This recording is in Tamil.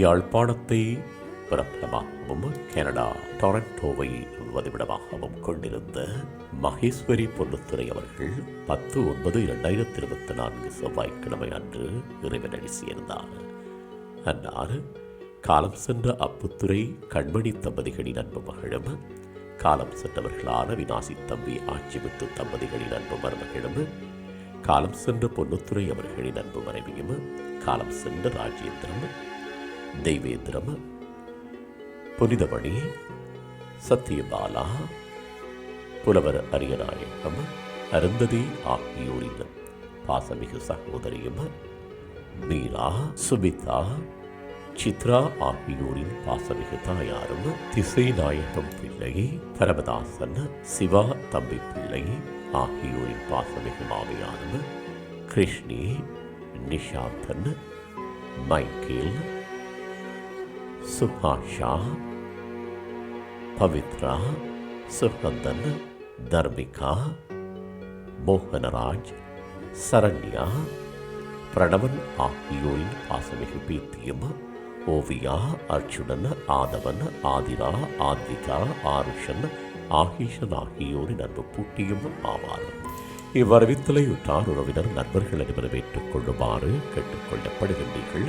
யாழ்ப்பாணத்தை பிரபலமாகவும் கனடா டொரண்டோவை வதிவிடமாகவும் கொண்டிருந்த மகேஸ்வரி பொன்னுத்துறை அவர்கள் பத்து ஒன்பது இரண்டாயிரத்தி இருபத்தி நான்கு செவ்வாய்க்கிழமை அன்று இறைவனடி சேர்ந்தார். அன்னார் காலம் சென்ற அப்புத்துறை கண்மணி தம்பதிகளின் அன்பு மகளும் காலம் சென்றவர்களான வினாசி தம்பி ஆட்சிமுத்து தம்பதிகளின் அன்பு மருமகளும் காலம் சென்ற பொன்னுத்துறை அவர்களின் அன்பு மனைவியும் காலம் சென்ற ராஜேந்திரம் தெய்வேந்திரம் புனிதமணி சத்தியபாலா புலவர் அரியநாயகம் அருந்ததி ஆகியோரின் பாசமிகு சகோதரியும் மீரா சுமிதா சித்ரா ஆகியோரின் பாசமிகு தாயாரும் திசை நாயகம் பிள்ளை பரமதாசன் சிவா தம்பி பிள்ளை ஆகியோரின் பாசமிகு மாமியாரும் கிருஷ்ணி நிஷாந்தன் மைக்கேல் சுபாஷா பவித்ரா சுகந்தன் தர்மிகா மோகனராஜ் சரண்யா பிரணவன் ஆகியோரின் பாசமிகு பீத்தியம் ஓவியா அர்ச்சுனன் ஆதவன் ஆதிரா ஆத்விகா ஆருஷன் ஆகீஷன் ஆகியோரின் அன்பு பூட்டியும் ஆவார். இவ்வரவித்தலையுற்றார் உறவினர் நண்பர்கள் அனைவரும் ஏற்றுக்கொள்ளுமாறு கேட்டுக்கொள்ளப்படுகின்றீர்கள்.